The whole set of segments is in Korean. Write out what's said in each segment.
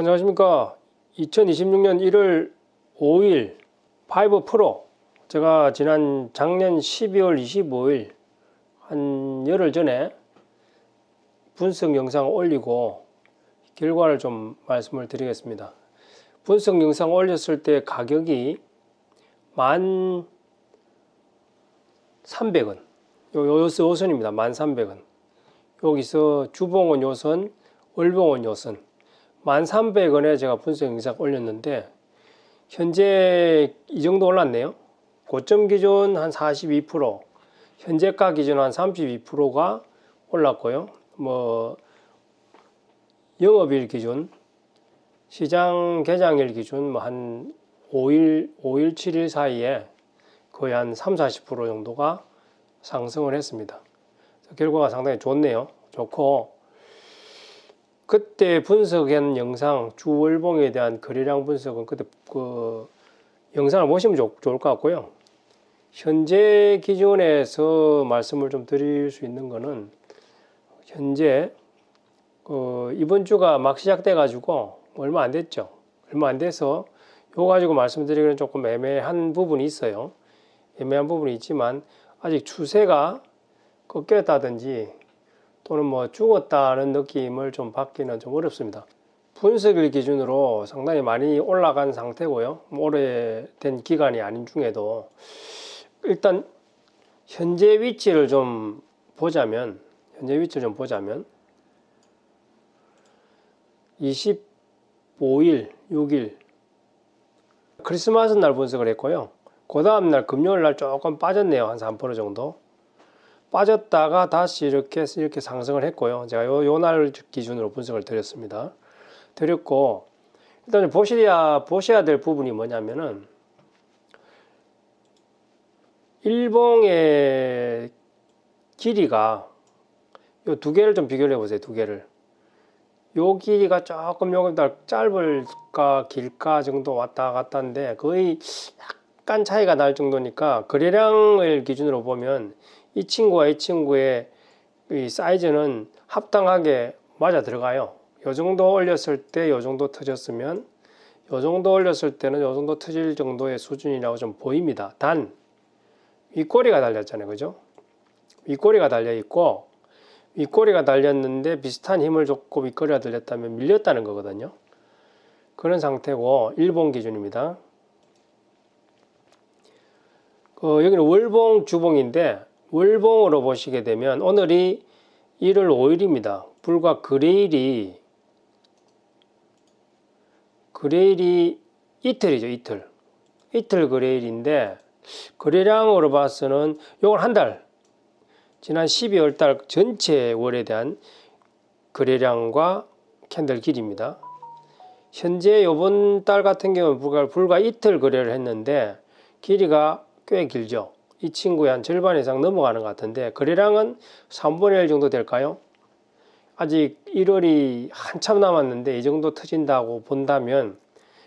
안녕하십니까. 2026년 1월 5일 5 프로. 제가 지난 작년 12월 25일 한 열흘 전에 분석 영상 올리고 결과를 좀 말씀을 드리겠습니다. 분석 영상 올렸을 때 가격이 만 300원. 요, 요, 요선입니다. 만 300원. 여기서 주봉원 요선, 월봉원 요선. 1,300원에 제가 분석 영상 올렸는데 현재 이 정도 올랐네요. 고점 기준 한 42%, 현재가 기준 한 32%가 올랐고요. 뭐 영업일 기준, 시장 개장일 기준 뭐 한 5일, 5일, 7일 사이에 거의 한 3, 40% 정도가 상승을 했습니다. 결과가 상당히 좋네요. 좋고 그때 분석한 영상 주월봉에 대한 거래량 분석은 그때 그 영상을 보시면 좋, 좋을 것 같고요. 현재 기준에서 말씀을 좀 드릴 수 있는 거는 현재 어, 이번 주가 막 시작돼 가지고 얼마 안 됐죠. 얼마 안 돼서 요 가지고 말씀드리기는 조금 애매한 부분이 있어요. 애매한 부분이 있지만 아직 추세가 꺾였다든지 또는 뭐 죽었다는 느낌을 좀 받기는 좀 어렵습니다. 분석일 기준으로 상당히 많이 올라간 상태고요. 뭐 오래된 기간이 아닌 중에도 일단 현재 위치를 좀 보자면 현재 위치를 좀 보자면 25일, 6일 크리스마스 날 분석을 했고요. 그 다음 날 금요일 날 조금 빠졌네요. 한 3% 정도. 빠졌다가 다시 이렇게 이렇게 상승을 했고요. 제가 요 요 날 기준으로 분석을 드렸습니다. 드렸고 일단 보셔야 보셔야 될 부분이 뭐냐면은 일봉의 길이가 요 두 개를 좀 비교를 해보세요. 두 개를 요 길이가 조금 요금 더 짧을까 길까 정도 왔다 갔다 하는데 거의 약간 차이가 날 정도니까 거래량을 기준으로 보면 이 친구와 이 친구의 이 사이즈는 합당하게 맞아 들어가요. 요 정도 올렸을 때 요 정도 터졌으면 요 정도 올렸을 때는 요 정도 터질 정도의 수준이라고 좀 보입니다. 단 윗꼬리가 달렸잖아요. 그죠? 윗꼬리가 달려 있고 윗꼬리가 달렸는데 비슷한 힘을 줬고 윗꼬리가 달렸다면 밀렸다는 거거든요. 그런 상태고 일본 기준입니다. 그 여기는 월봉 주봉인데 월봉으로 보시게 되면 오늘이 1월 5일입니다. 불과 그레일이 그레일이 이틀이죠, 이틀. 이틀 그레일인데 거래량으로 봐서는 요걸 한 달, 지난 12월 달 전체 월에 대한 거래량과 캔들 길입니다. 현재 요번 달 같은 경우는 불과, 불과 이틀 거래를 했는데 길이가 꽤 길죠. 이 친구의 한 절반 이상 넘어가는 것 같은데 거래량은 3분의 1 정도 될까요? 아직 1월이 한참 남았는데 이 정도 터진다고 본다면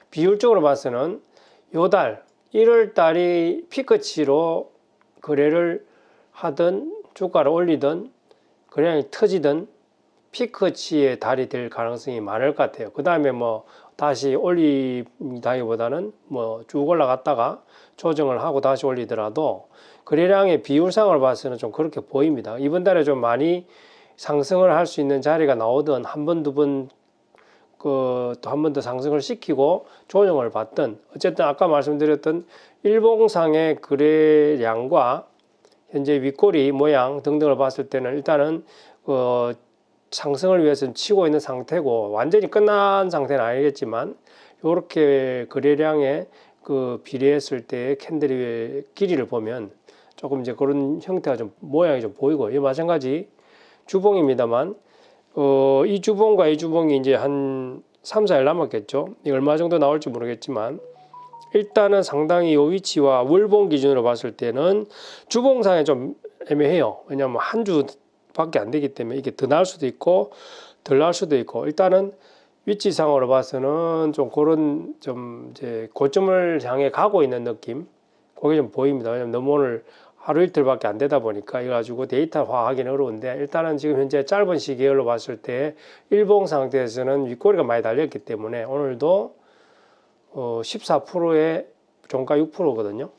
비율적으로 봐서는 요달 1월 달이 피크치로 거래를 하든 주가를 올리든 거래량이 터지든 피크치의 달이 될 가능성이 많을 것 같아요. 그 다음에 뭐 다시 올리다기보다는 뭐 쭉 올라갔다가 조정을 하고 다시 올리더라도 거래량의 비율상을 봐서는 좀 그렇게 보입니다. 이번 달에 좀 많이 상승을 할 수 있는 자리가 나오든 한 번, 두 번, 그, 또 한 번 더 상승을 시키고 조정을 받든 어쨌든 아까 말씀드렸던 일봉상의 거래량과 현재 윗꼬리 모양 등등을 봤을 때는 일단은 그 상승을 위해서 치고 있는 상태고 완전히 끝난 상태는 아니겠지만 이렇게 거래량에 그 비례했을 때 캔들의 길이를 보면 조금 이제 그런 형태가 좀 모양이 좀 보이고 이 마찬가지 주봉입니다만 어, 이 주봉과 이 주봉이 이제 한 3, 4일 남았겠죠. 이 얼마 정도 나올지 모르겠지만 일단은 상당히 이 위치와 월봉 기준으로 봤을 때는 주봉상에 좀 애매해요. 왜냐하면 한 주 밖에 안 되기 때문에 이게 더 나을 수도 있고 덜 나을 수도 있고 일단은 위치상으로 봐서는 좀 그런 좀 이제 고점을 향해 가고 있는 느낌 그게 좀 보입니다. 왜냐면 너무 오늘 하루 이틀밖에 안 되다 보니까 이거 가지고 데이터화 하기는 어려운데 일단은 지금 현재 짧은 시계열로 봤을 때 일봉 상태에서는 윗꼬리가 많이 달렸기 때문에 오늘도 어 14%의 종가 6%거든요.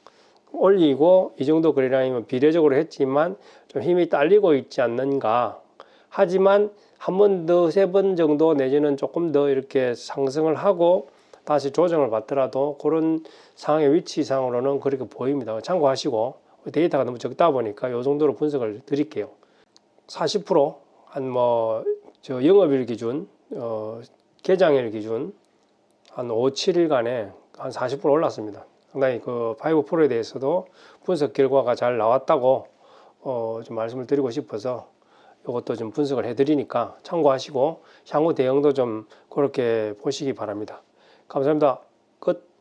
올리고 이 정도 거래량이면 비례적으로 했지만 좀 힘이 딸리고 있지 않는가. 하지만 한 번 더 세 번 정도 내지는 조금 더 이렇게 상승을 하고 다시 조정을 받더라도 그런 상황의 위치상으로는 그렇게 보입니다. 참고하시고 데이터가 너무 적다 보니까 이 정도로 분석을 드릴게요. 40%한 뭐 저 영업일 기준, 어, 개장일 기준 한 5, 7일간에 한 40% 올랐습니다. 상당히 그 파이브 프로에 대해서도 분석 결과가 잘 나왔다고 어, 좀 말씀을 드리고 싶어서 이것도 좀 분석을 해드리니까 참고하시고 향후 대응도 좀 그렇게 보시기 바랍니다. 감사합니다. 끝.